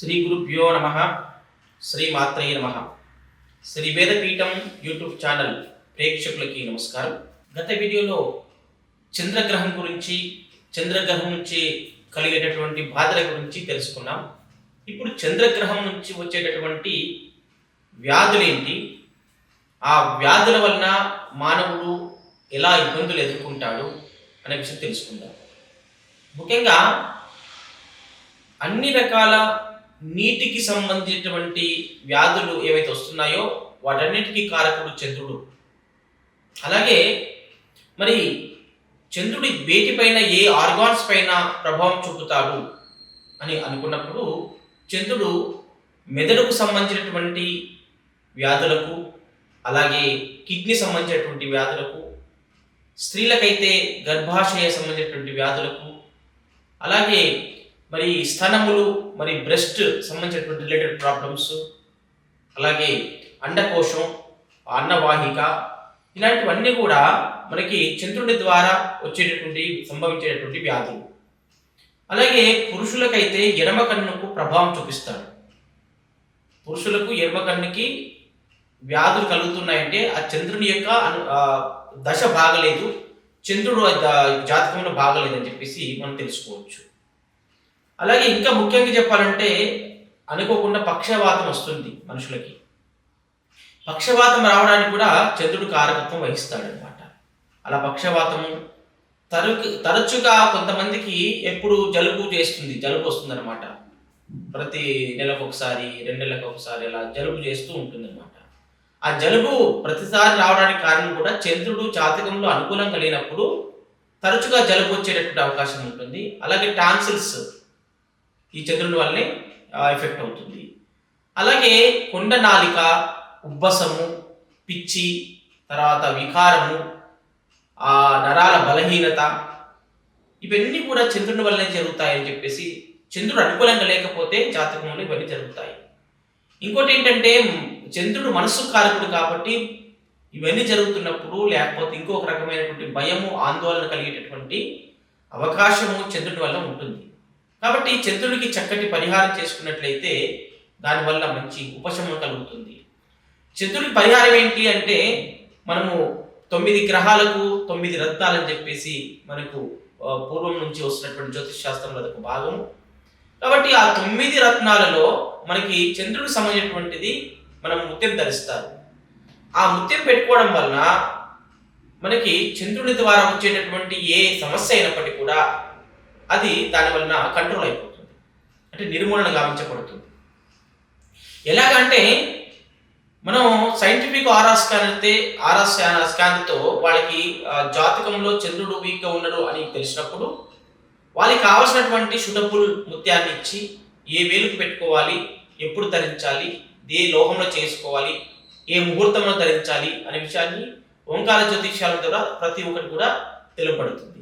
శ్రీ గురుభ్యో నమ. శ్రీ మాత్రయ నమ. శ్రీ వేదపీఠం యూట్యూబ్ ఛానల్ ప్రేక్షకులకి నమస్కారం. గత వీడియోలో చంద్రగ్రహం గురించి చంద్రగ్రహం నుంచి కలిగేటటువంటి బాధల గురించి తెలుసుకున్నాం. ఇప్పుడు చంద్రగ్రహం నుంచి వచ్చేటటువంటి వ్యాధులేంటి ఆ వ్యాధుల వలన మానవుడు ఎలా ఇబ్బందులు ఎదుర్కొంటాడు అనే విషయం తెలుసుకుందాం. ముఖ్యంగా అన్ని రకాల నీటికి సంబంధించినటువంటి వ్యాధులు ఏవైతే వస్తున్నాయో వాటన్నిటికీ కారకుడు చంద్రుడు. అలాగే మరి చంద్రుడి వేటిపైన ఏ ఆర్గాన్స్ పైన ప్రభావం చూపుతాడు అని అనుకున్నప్పుడు చంద్రుడు మెదడుకు సంబంధించినటువంటి వ్యాధులకు అలాగే కిడ్నీ సంబంధించినటువంటి వ్యాధులకు స్త్రీలకైతే గర్భాశయ సంబంధించినటువంటి వ్యాధులకు అలాగే మరి స్తనములు మరి బ్రెస్ట్ సంబంధించినటువంటి రిలేటెడ్ ప్రాబ్లమ్స్ అలాగే అండకోశం అన్నవాహిక ఇలాంటివన్నీ కూడా మనకి చంద్రుడి ద్వారా వచ్చేటటువంటి సంభవించేటటువంటి వ్యాధులు. అలాగే పురుషులకైతే ఎడమ కన్నుకు ప్రభావం చూపిస్తాడు పురుషులకు ఎడమ కన్నుకి వ్యాధులు కలుగుతున్నాయంటే ఆ చంద్రుని యొక్క దశ బాగలేదు చంద్రుడు జాతకంలో బాగలేదని చెప్పేసి మనం తెలుసుకోవచ్చు. అలాగే ఇంకా ముఖ్యంగా చెప్పాలంటే అనుకోకుండా పక్షవాతం వస్తుంది మనుషులకి. పక్షవాతం రావడానికి కూడా చంద్రుడు కారకత్వం వహిస్తాడనమాట అలా పక్షవాతము తరుకు తరచుగా కొంతమందికి ఎప్పుడు జలుబు చేస్తుంది జలుబు వస్తుందన్నమాట. ప్రతి నెలకు ఒకసారి రెండు నెలలకు ఒకసారి అలా జలుబు చేస్తూ ఉంటుందన్నమాట. ఆ జలుబు ప్రతిసారి రావడానికి కారణం కూడా చంద్రుడు జాతకంలో అనుకూలంగా లేనప్పుడు తరచుగా జలుబు వచ్చేటటువంటి అవకాశం ఉంటుంది. అలాగే టాన్సిల్స్ ఈ చంద్రుని వల్లే ఎఫెక్ట్ అవుతుంది. అలాగే కొండ నాలిక ఉబ్బసము పిచ్చి తర్వాత వికారము ఆ నరాల బలహీనత ఇవన్నీ కూడా చంద్రుని వల్లనే జరుగుతాయని చెప్పేసి చంద్రుడు అనుకూలంగా లేకపోతే జాతకంలో ఇవన్నీ జరుగుతాయి. ఇంకోటి ఏంటంటే చంద్రుడు మనస్సు కారకుడు కాబట్టి ఇవన్నీ జరుగుతున్నప్పుడు లేకపోతే ఇంకొక రకమైనటువంటి భయము ఆందోళన కలిగేటటువంటి అవకాశము చంద్రుడి వల్ల ఉంటుంది. కాబట్టి చంద్రుడికి చక్కటి పరిహారం చేసుకున్నట్లయితే దానివల్ల మంచి ఉపశమనం కలుగుతుంది. చంద్రుడి పరిహారం ఏంటి అంటే మనము తొమ్మిది గ్రహాలకు తొమ్మిది రత్నాలని చెప్పేసి మనకు పూర్వం నుంచి వస్తున్నటువంటి జ్యోతిష్ శాస్త్రంలో అదొక భాగం. కాబట్టి ఆ తొమ్మిది రత్నాలలో మనకి చంద్రుడికి సంబంధించినటువంటిది మనం ముత్యం ధరిస్తారు. ఆ ముత్యం పెట్టుకోవడం వలన మనకి చంద్రుని ద్వారా వచ్చేటటువంటి ఏ సమస్య అయినప్పటికీ కూడా అది దాని వలన కంట్రోల్ అయిపోతుంది. అంటే నిర్మూలన గావించబడుతుంది ఎలాగంటే మనం సైంటిఫిక్ ఆరా స్కాన్ అయితే ఆరా స్కాన్తో వాళ్ళకి జాతకంలో చంద్రుడు వీక్గా ఉన్నాడు అని తెలిసినప్పుడు వాళ్ళకి కావాల్సినటువంటి సుటబుల్ ముత్యాన్ని ఇచ్చి ఏ వేలుకు పెట్టుకోవాలి ఎప్పుడు ధరించాలి ఏ లోహంలో చేసుకోవాలి ఏ ముహూర్తంలో ధరించాలి అనే విషయాన్ని ఓంకార జ్యోతిష్యాల ద్వారా ప్రతి ఒక్కటి కూడా తెలుపబడుతుంది.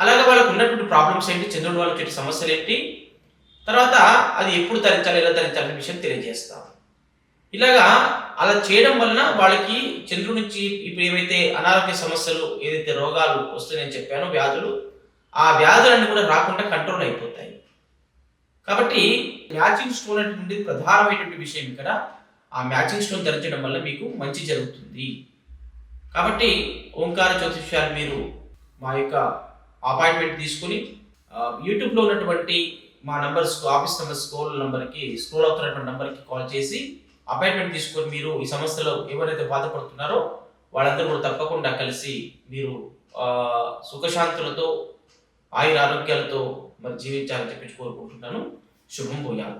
అలాగే వాళ్ళకు ఉన్నటువంటి ప్రాబ్లమ్స్ ఏంటి? చంద్రుడు వాళ్ళకి సమస్యలు ఏంటి? తర్వాత అది ఎప్పుడు ధరించాలి ఎలా ధరించాలి అనే విషయం తెలియజేస్తాం ఇలాగా అలా చేయడం వలన వాళ్ళకి చంద్రుడి నుంచి ఇప్పుడు ఏవైతే అనారోగ్య సమస్యలు ఏదైతే రోగాలు వస్తున్నాయని చెప్పానో వ్యాధులు ఆ వ్యాధులన్నీ కూడా రాకుండా కంట్రోల్ అయిపోతాయి. కాబట్టి మ్యాచింగ్ స్టోన్ అనేటువంటి ప్రధానమైనటువంటి విషయం ఇక్కడ. ఆ మ్యాచింగ్ స్టోన్ ధరించడం వల్ల మీకు మంచి జరుగుతుంది. కాబట్టి ఓంకార జ్యోతిష్యాలు మీరు మా యొక్క అపాయింట్మెంట్ తీసుకుని యూట్యూబ్లో ఉన్నటువంటి మా నంబర్స్ ఆఫీస్ నెంబర్ స్క్రోల్ నెంబర్కి స్క్రోల్ అవుతున్నటువంటి నెంబర్కి కాల్ చేసి అపాయింట్మెంట్ తీసుకొని మీరు ఈ సమస్యలో ఎవరైతే బాధపడుతున్నారో వాళ్ళందరూ కూడా తప్పకుండా కలిసి మీరు సుఖశాంతులతో ఆయుర ఆరోగ్యాలతో మరి జీవించాలని చెప్పి కోరుకుంటున్నాను. శుభం పోయాలి